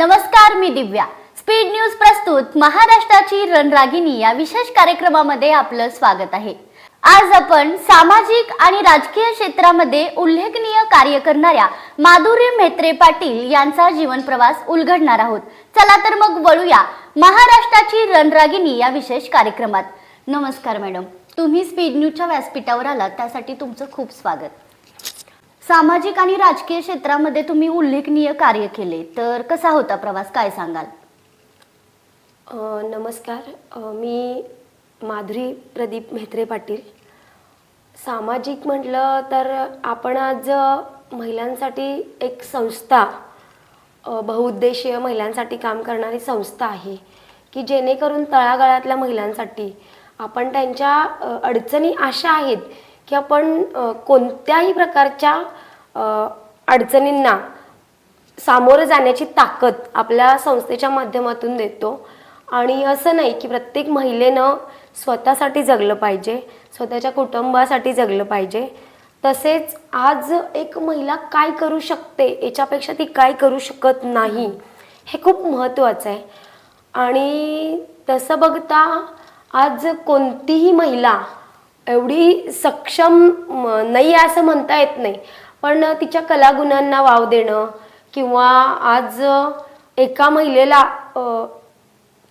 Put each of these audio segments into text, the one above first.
नमस्कार मी दिव्या. Speed news प्रस्तुत महाराष्ट्राची रणरागिणी या विशेष कार्यक्रमामध्ये आपलं स्वागत आहे. आज आपण सामाजिक आणि राजकीय क्षेत्रामध्ये उल्लेखनीय कार्य करणाऱ्या माधुरी म्हेत्रे पाटील यांचा जीवन प्रवास उलगडणार आहोत. चला तर मग वळूया महाराष्ट्राची रणरागिणी या विशेष कार्यक्रमात. नमस्कार मॅडम. तुम्ही स्पीड न्यूजच्या व्यासपीठावर आलात त्यासाठी तुमचं खूप स्वागत. सामाजिक आणि राजकीय क्षेत्रामध्ये तुम्ही उल्लेखनीय कार्य केले. तर कसा होता प्रवास? काय सांगाल? अ, नमस्कार. अ, मी माधुरी प्रदीप म्हेत्रे पाटील. सामाजिक म्हटलं तर आपण आज महिलांसाठी एक संस्था अ, बहुउद्देशीय महिलांसाठी काम करणारी संस्था आहे की जेणेकरून तळागाळातल्या महिलांसाठी आपण त्यांच्या अ, अडचणी अशा आहेत की आपण कोणत्याही प्रकारच्या अडचणींना सामोरं जाण्याची ताकद आपल्या संस्थेच्या माध्यमातून देतो. आणि असं नाही की प्रत्येक महिलेनं स्वतःसाठी जगलं पाहिजे स्वतःच्या कुटुंबासाठी जगलं पाहिजे. तसेच आज एक महिला काय करू शकते याच्यापेक्षा ती काय करू शकत नाही हे खूप महत्त्वाचं आहे. आणि तसं बघता आज कोणतीही महिला एवढी सक्षम नाही आहे असं म्हणता येत नाही. पण तिच्या कलागुणांना वाव देणं किंवा आज एका महिलेला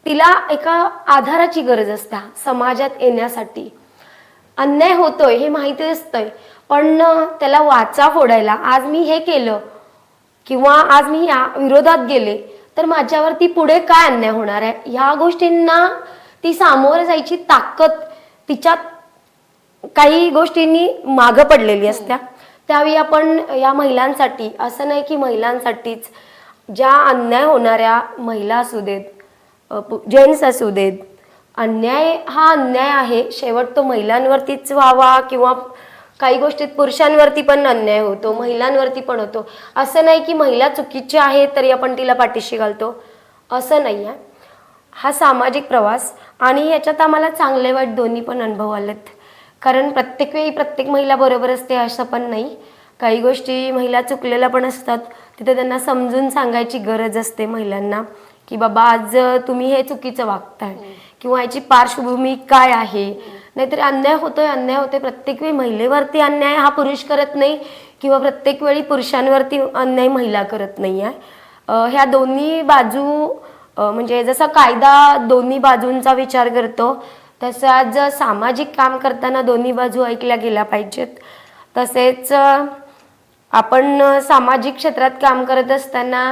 तिला एका आधाराची गरज असते समाजात येण्यासाठी. अन्याय होतोय हे माहिती असतंय पण त्याला वाचा फोडायला. आज मी हे केलं किंवा आज मी या विरोधात गेले तर माझ्यावरती पुढे काय अन्याय होणार आहे? ह्या गोष्टींना ती सामोरं जायची ताकद तिच्यात काही गोष्टींनी मागं पडलेली असत्या. त्यावेळी आपण या महिलांसाठी असं नाही की महिलांसाठीच ज्या अन्याय होणाऱ्या महिला असू देत जेंट्स असू देत अन्याय हा अन्याय आहे. शेवट तो महिलांवरतीच व्हावा किंवा काही गोष्टीत पुरुषांवरती पण अन्याय होतो महिलांवरती पण होतो. असं नाही की महिला चुकीची आहे तरी आपण तिला पाठीशी घालतो. असं नाही आहे. हा सामाजिक प्रवास आणि याच्यात आम्हाला चांगले वाईट दोन्ही पण अनुभव आलेत. कारण प्रत्येक वेळी प्रत्येक महिला बरोबर असते असं पण नाही. काही गोष्टी महिला चुकलेल्या पण असतात. तिथे त्यांना समजून सांगायची गरज असते महिलांना की बाबा आज तुम्ही हे चुकीचं वागताय किंवा याची पार्श्वभूमी काय आहे? नाहीतर अन्याय होतोय अन्याय होतोय. प्रत्येक वेळी महिलेवरती अन्याय हा पुरुष करत नाही किंवा प्रत्येक वेळी पुरुषांवरती अन्याय महिला करत नाही आहे ह्या दोन्ही बाजू म्हणजे जसा कायदा दोन्ही बाजूंचा विचार करतो तसं आज सामाजिक काम करताना दोन्ही बाजू ऐकल्या गेल्या पाहिजेत. तसेच आपण सामाजिक क्षेत्रात काम करत असताना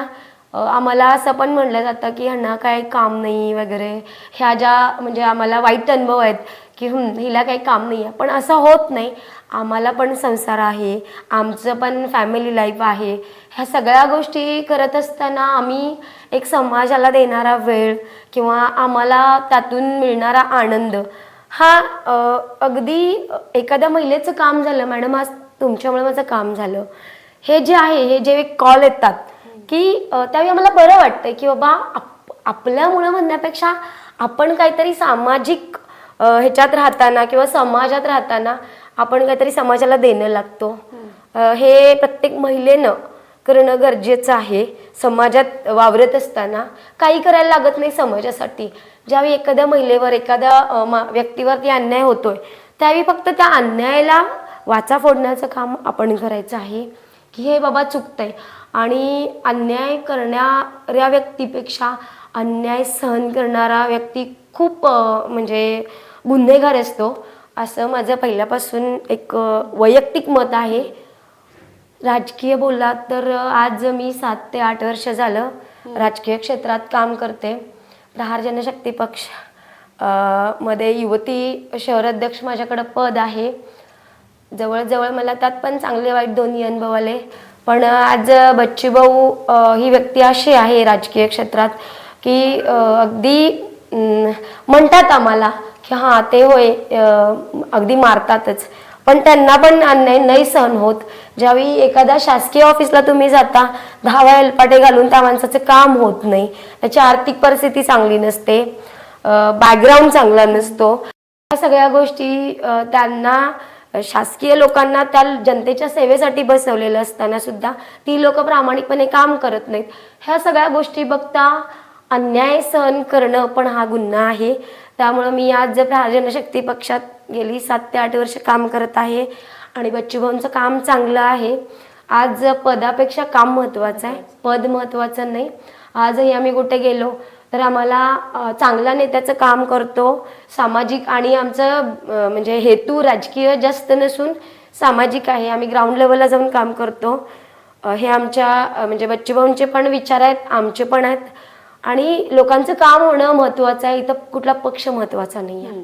आम्हाला असं पण म्हणलं जातं की ह्यांना काय काम नाही वगैरे. ह्या ज्या म्हणजे आम्हाला वाईट अनुभव आहेत की हिला काही काम नाही आहे पण असं होत नाही. आम्हाला पण संसार आहे. आमचं पण फॅमिली लाईफ आहे. ह्या सगळ्या गोष्टी करत असताना आम्ही एक समाजाला देणारा वेळ किंवा आम्हाला त्यातून मिळणारा आनंद हा अगदी एखाद्या महिलेचं काम झालं मॅडम आज तुमच्यामुळे माझं काम झालं. हे जे आहे हे जे कॉल येतात की त्यावेळी आम्हाला बरं वाटतं की बाबा आप आपल्यामुळं म्हणण्यापेक्षा आपण काहीतरी सामाजिक ह्याच्यात राहताना किंवा समाजात राहताना आपण काहीतरी समाजाला देणं लागतो. हे प्रत्येक महिलेनं करणं गरजेचं आहे. समाजात वावरत असताना काही करायला लागत नाही समाजासाठी. ज्यावेळी एखाद्या महिलेवर एखाद्या व्यक्तीवरती अन्याय होतोय त्यावेळी फक्त त्या अन्यायाला वाचा फोडण्याचं काम आपण करायचं आहे. की हे बाबा चुकतंय. आणि अन्याय करणाऱ्या व्यक्तीपेक्षा अन्याय सहन करणारा व्यक्ती खूप म्हणजे गुन्हेगार असतो. असं माझं पहिल्यापासून एक वैयक्तिक मत आहे. राजकीय बोललात तर आज मी सात ते आठ वर्ष झालं राजकीय क्षेत्रात काम करते. प्रहार जनशक्ती पक्षमध्ये युवती शहराध्यक्ष माझ्याकडं पद आहे. जवळजवळ मला त्यात पण चांगले वाईट दोन्ही अनुभव आले. पण आज बच्चूभाऊ ही व्यक्ती अशी आहे राजकीय क्षेत्रात की अगदी म्हणतात आम्हाला की हां ते होय अगदी मारतातच. पण त्यांना पण अन्याय नाही सहन होत. ज्यावेळी एखाद्या शासकीय ऑफिसला तुम्ही जाता दहा वेळा एलपाटे घालून त्या माणसाचं काम होत नाही. त्याची आर्थिक परिस्थिती चांगली नसते. बॅकग्राऊंड चांगला नसतो. ह्या सगळ्या गोष्टी त्यांना शासकीय लोकांना त्या जनतेच्या सेवेसाठी बसवलेलं असताना सुद्धा ती लोक प्रामाणिकपणे काम करत नाहीत. ह्या सगळ्या गोष्टी बघता अन्याय सहन करणं पण हा गुन्हा आहे. त्यामुळं मी आज प्रहार जनशक्ती पक्षात गेली सात ते आठ वर्ष काम करत आहे आणि बच्चूभाऊंचं काम चांगलं आहे. आज पदापेक्षा काम महत्त्वाचं आहे. पद महत्त्वाचं नाही. आजही आम्ही कुठे गेलो तर आम्हाला चांगला चांगल्या नेत्याचं काम करतो. सामाजिक आणि आमचं म्हणजे हेतू राजकीय जास्त नसून सामाजिक आहे. आम्ही ग्राउंड लेवलला जाऊन काम करतो. हे आमच्या म्हणजे बच्चूभाऊंचे पण विचार आहेत आमचे पण आहेत. आणि लोकांचं काम होणं महत्त्वाचं आहे. इथं कुठला पक्ष महत्त्वाचा नाही आहे.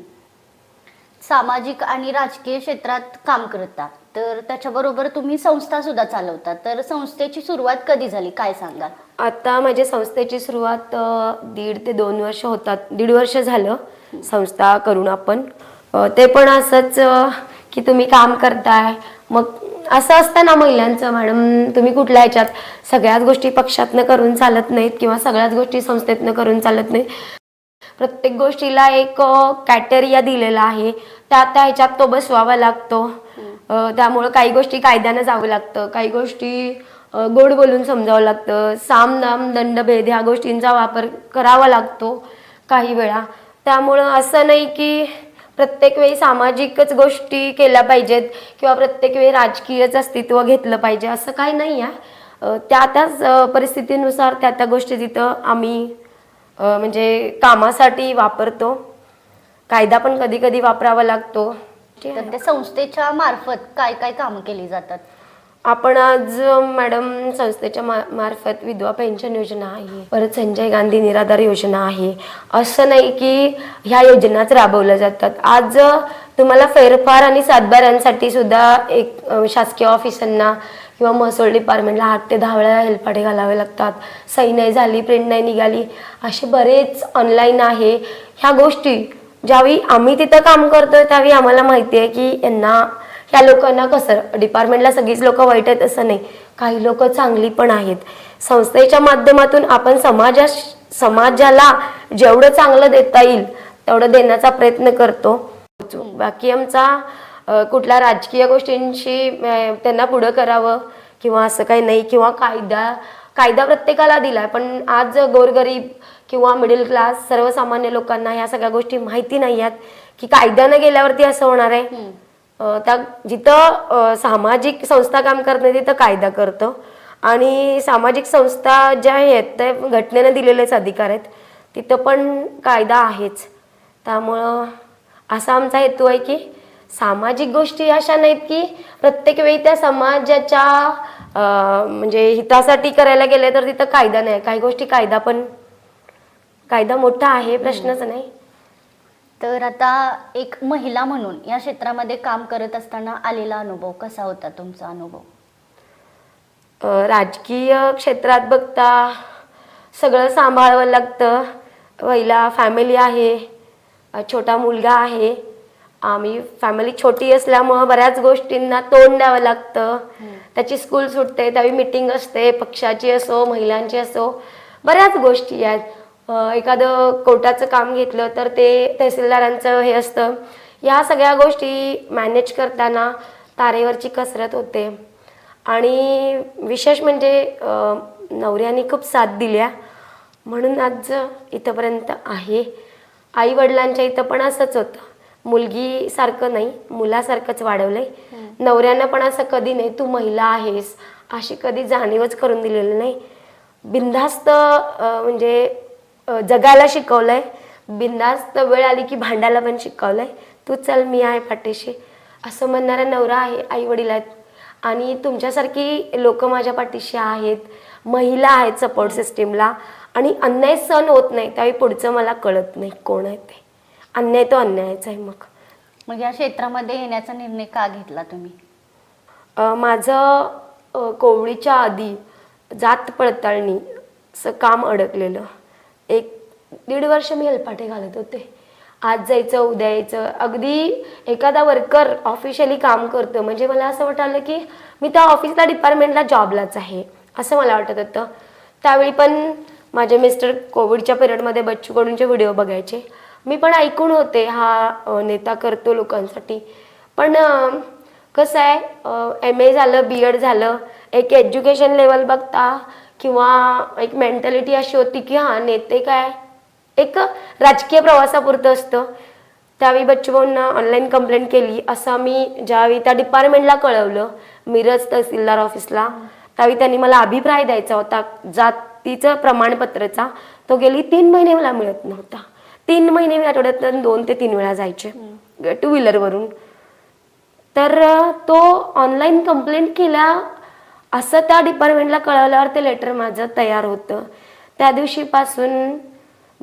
सामाजिक आणि राजकीय क्षेत्रात काम करता. तर त्याच्याबरोबर तुम्ही संस्था सुद्धा चालवता. तर संस्थेची सुरुवात कधी झाली? काय सांगाल? आता माझ्या संस्थेची सुरुवात दीड ते दोन वर्ष होतात. दीड वर्ष झालं संस्था करून आपण. ते पण असंच की तुम्ही काम करताय. मग असं असतं ना महिलांचं मॅडम. तुम्ही कुठल्या ह्याच्यात सगळ्याच गोष्टी पक्षातनं करून चालत नाहीत किंवा सगळ्याच गोष्टी संस्थेतनं करून चालत नाहीत. प्रत्येक गोष्टीला एक कॅटेरिया दिलेला आहे. त्या त्या ह्याच्यात तो बसवावा लागतो. त्यामुळं काही गोष्टी कायद्यानं जावं लागतं. काही गोष्टी गोड बोलून समजावं लागतं. साम नाम दंडभेद ह्या गोष्टींचा वापर करावा लागतो काही वेळा. त्यामुळं असं नाही की प्रत्येक वेळी सामाजिकच गोष्टी केल्या पाहिजेत किंवा प्रत्येक वेळी राजकीयच अस्तित्व घेतलं पाहिजे असं काही नाही आहे. त्या त्याच परिस्थितीनुसार त्या त्या गोष्टी तिथं आम्ही म्हणजे कामासाठी वापरतो. कायदा पण कधी कधी वापरावा लागतो. तर त्या संस्थेच्या मार्फत काय काय कामं केली जातात? आपण आज मॅडम संस्थेच्या मा मार्फत विधवा पेन्शन योजना आहे परत संजय गांधी निराधार योजना आहे असं नाही की ह्या योजनाच राबवल्या जातात. आज तुम्हाला फेरफार आणि सातबाऱ्यांसाठी सुद्धा एक शासकीय ऑफिसांना किंवा महसूल डिपार्टमेंटला आठ ते दहा वेळा हेलपाटे घालावे लागतात. सही नाही झाली प्रिंट नाही निघाली असे बरेच ऑनलाईन आहे. ह्या गोष्टी ज्यावेळी आम्ही तिथं काम करतोय त्यावेळी आम्हाला माहिती आहे की यांना त्या लोकांना कसं डिपार्टमेंटला सगळीच लोक वाईट आहेत असं नाही. काही लोक चांगली पण आहेत. संस्थेच्या माध्यमातून आपण समाजा समाजाला जेवढं चांगलं देता येईल तेवढं देण्याचा प्रयत्न करतो. बाकी आमचा कुठल्या राजकीय गोष्टींशी त्यांना पुढं करावं किंवा असं काही नाही किंवा कायदा कायदा प्रत्येकाला दिलाय पण आज गोरगरीब किंवा मिडल क्लास सर्वसामान्य लोकांना ह्या सगळ्या गोष्टी माहिती नाही आहेत की कायद्यानं गेल्यावरती असं होणार आहे. त्या जिथं सामाजिक संस्था काम करत नाही तिथं कायदा करतो. आणि सामाजिक संस्था ज्या आहेत त्या घटनेनं दिलेलेच अधिकार आहेत. तिथं पण कायदा आहेच. त्यामुळं असा आमचा हेतू आहे की सामाजिक गोष्टी अशा नाहीत की प्रत्येक वेळी त्या समाजाच्या म्हणजे हितासाठी करायला गेले तर तिथं कायदा नाही. काही गोष्टी कायदा पण कायदा मोठा आहे प्रश्नच नाही. तर आता एक महिला म्हणून या क्षेत्रामध्ये काम करत असताना आलेला अनुभव कसा होता तुमचा अनुभव? राजकीय क्षेत्रात बघता सगळं सांभाळावं लागतं. पहिला फॅमिली आहे छोटा मुलगा आहे. आम्ही फॅमिली छोटी असल्यामुळं बऱ्याच गोष्टींना तोंड द्यावं लागतं. त्याची स्कूल सुटते त्यावेळी मिटिंग असते पक्षाची असो महिलांची असो बऱ्याच गोष्टी आहेत. एखादं कोर्टाचं काम घेतलं तर ते तहसीलदारांचं हे असतं. या सगळ्या गोष्टी मॅनेज करताना तारेवरची कसरत होते. आणि विशेष म्हणजे नवऱ्याने खूप साथ दिल्या. म्हणून आज इथंपर्यंत आहे. आई वडिलांच्या इथं पण असंच होतं. मुलगी सारखं नाही मुलासारखंच वाढवलंय. नवऱ्यानं पण असं कधी नाही तू महिला आहेस. अशी कधी जाणीवच करून दिलेली नाही. बिनधास्त म्हणजे जगायला शिकवलंय. बिनधास्त वेळ आली की भांडायला पण शिकवलंय. तू चल मी आहे पाठीशी. असं म्हणणारा नवरा आहे आई वडील आहेत. आणि तुमच्यासारखी लोक माझ्या पाठीशी आहेत. महिला आहेत सपोर्ट सिस्टीमला आणि अन्याय सहन होत नाही त्यावेळी पुढचं मला कळत नाही कोण आहे ते. अन्याय तो अन्यायच आहे मग. मग या क्षेत्रामध्ये येण्याचा निर्णय का घेतला तुम्ही? माझं अ, कोविडच्या आधी जात पडताळणी काम अडकलेलं. दीड वर्ष मी हेलपाटे घालत होते. आज जायचं उद्या यायचं. अगदी एखादा वर्कर ऑफिशियली काम करतो म्हणजे मला असं वाटलं की मी त्या ऑफिसला डिपार्टमेंटला जॉबलाच आहे असं मला वाटत होतं. त्यावेळी पण माझे मिस्टर कोविडच्या पिरियडमध्ये बच्चू कडूंचे व्हिडिओ बघायचे. मी पण ऐकून होते हा नेता करतो लोकांसाठी. पण कसं आहे एम ए झालं बी एड झालं एक एज्युकेशन लेवल बघता किंवा एक मेंटॅलिटी अशी होती की हां नेते काय एक राजकीय प्रवासापुरतं असतं. त्यावेळी बच्चूभाऊंना ऑनलाईन कंप्लेंट केली. असं मी ज्यावेळी त्या डिपार्टमेंटला कळवलं मिरज तहसीलदार ऑफिसला त्यावेळी त्यांनी मला अभिप्राय द्यायचा होता. जातीचं प्रमाणपत्रचा तो गेली तीन महिने मला मिळत नव्हता. तीन महिने मी आठवड्यात दोन ते तीन वेळा जायचे टू व्हीलरवरून तर तो ऑनलाईन कंप्लेंट केला. असं त्या डिपार्टमेंटला कळवल्यावर ते लेटर माझं तयार होतं. त्या दिवशीपासून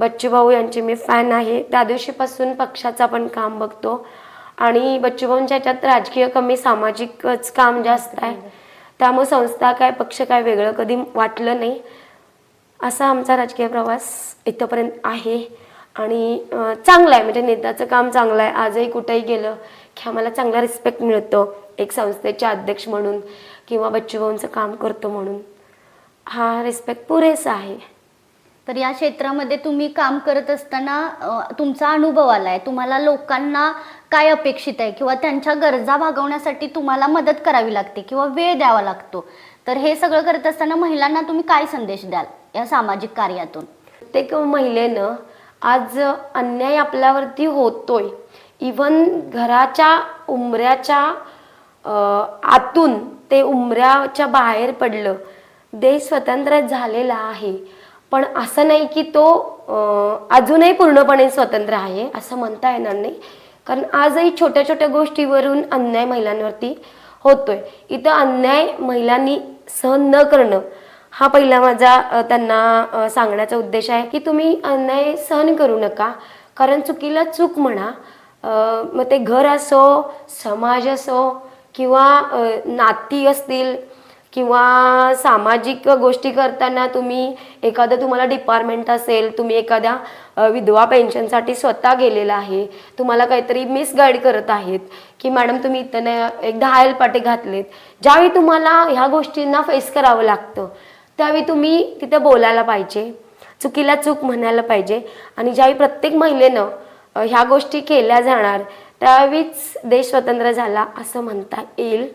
बच्चूभाऊ यांचे मी फॅन आहे. त्या दिवशीपासून पक्षाचा पण काम बघतो. आणि बच्चूभाऊंच्या ह्याच्यात राजकीय कमी सामाजिकच काम जास्त आहे. त्यामुळे संस्था काय पक्ष काय वेगळं कधी वाटलं नाही. असा आमचा राजकीय प्रवास इथंपर्यंत आहे. आणि चांगला आहे. म्हणजे नेत्याचं काम चांगलं आहे. आजही कुठेही गेलं की आम्हाला चांगला रिस्पेक्ट मिळतो. एक संस्थेचे अध्यक्ष म्हणून किंवा बच्चूभाऊंचं काम करतो म्हणून. हा रिस्पेक्ट पुरेसा आहे. तर या क्षेत्रामध्ये तुम्ही काम करत असताना तुमचा अनुभव आलाय. तुम्हाला लोकांना काय अपेक्षित आहे? किंवा त्यांच्या गरजा भागवण्यासाठी तुम्हाला मदत करावी लागते किंवा वेळ द्यावा लागतो? तर हे सगळं करत असताना महिलांना तुम्ही काय संदेश द्याल या सामाजिक कार्यातून? ते महिलेनं आज अन्याय आपल्यावरती होतोय. इवन घराच्या उमऱ्याच्या आतून ते उमऱ्याच्या बाहेर पडलं. देश स्वतंत्र झालेला आहे. पण असं नाही की तो अजूनही पूर्णपणे स्वतंत्र आहे असं म्हणता येणार नाही. कारण आजही छोट्या छोट्या गोष्टीवरून अन्याय महिलांवरती होतोय. इथं अन्याय महिलांनी सहन न करणं हा पहिला माझा त्यांना सांगण्याचा उद्देश आहे की तुम्ही अन्याय सहन करू नका. कारण चुकीला चूक म्हणा मग ते घर असो समाज असो किंवा नाती असतील किंवा सामाजिक गोष्टी करताना तुम्ही एखादं तुम्हाला डिपार्टमेंट असेल तुम्ही एखाद्या विधवा पेन्शनसाठी स्वतः गेलेला आहे तुम्हाला काहीतरी मिसगाईड करत आहेत की मॅडम तुम्ही इथं एकदा हायल पाटे घातलेत. ज्यावेळी तुम्हाला ह्या गोष्टींना फेस करावं लागतं त्यावेळी तुम्ही तिथे बोलायला पाहिजे चुकीला चूक म्हणायला पाहिजे. आणि ज्यावेळी प्रत्येक महिलेनं ह्या गोष्टी केल्या जाणार त्यावेळीच देश स्वतंत्र झाला असं म्हणता येईल.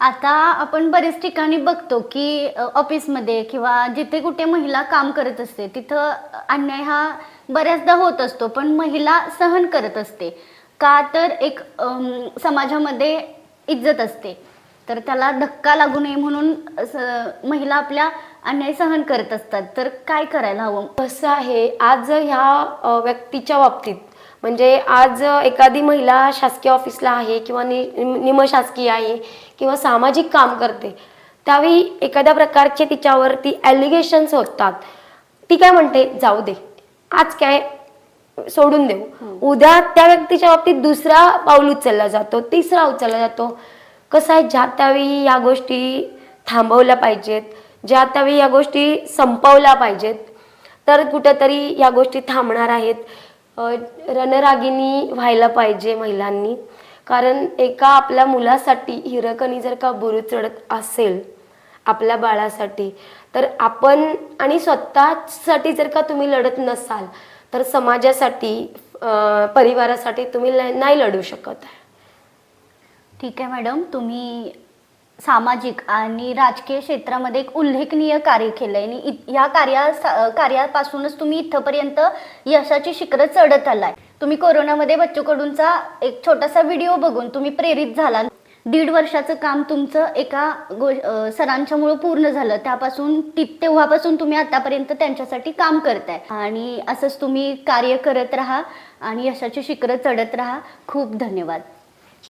आता आपण बरेच ठिकाणी बघतो की ऑफिसमध्ये किंवा जिथे कुठे महिला काम करत असते तिथं अन्याय हा बऱ्याचदा होत असतो पण महिला सहन करत असते. का तर एक अम, समाजामध्ये इज्जत असते. तर त्याला धक्का लागू नये म्हणून असं महिला आपल्या अन्याय सहन करत असतात. तर काय करायला हवं? कसं आहे आज ह्या अ, व्यक्तीच्या बाबतीत म्हणजे आज एखादी महिला शासकीय ऑफिसला आहे किंवा नि निमशासकीय आहे किंवा सामाजिक काम करते त्यावेळी एखाद्या प्रकारचे तिच्यावरती ॲलिगेशन्स होतात. ती काय म्हणते? जाऊ दे. आज काय सोडून देऊ. उद्या त्या व्यक्तीच्या बाबतीत दुसरा पाऊल उचलला जातो तिसरा उचलला जातो. कसं आहे? ज्या त्यावेळी या गोष्टी थांबवल्या पाहिजेत ज्या त्यावेळी या गोष्टी संपवल्या पाहिजेत तर कुठेतरी या गोष्टी थांबणार आहेत. रणरागिनी रणरागिणी व्हायला पाहिजे महिलांनी. कारण एका आपल्या मुलासाठी हिरकणी जर का बुरू चढत असेल आपल्या बाळासाठी तर आपण आणि स्वतःसाठी जर का तुम्ही लढत नसाल तर समाजासाठी परिवारासाठी तुम्ही ल- नाही लढू शकत. आहे ठीक आहे मॅडम. तुम्ही सामाजिक आणि राजकीय क्षेत्रामध्ये एक उल्लेखनीय कार्य केलं आहे आणि ह्या या कार्या कार्यापासूनच तुम्ही इथंपर्यंत यशाची शिखरं चढत आलाय. तुम्ही कोरोनामध्ये बच्चूकडूनचा एक छोटासा व्हिडिओ बघून तुम्ही प्रेरित झाला दीड वर्षाचं काम तुमचं एका गो सरांच्यामुळं पूर्ण झालं. त्यापासून ति तेव्हापासून तुम्ही आतापर्यंत त्यांच्यासाठी काम करताय. आणि असंच तुम्ही कार्य करत राहा आणि यशाची शिखरं चढत राहा. खूप धन्यवाद.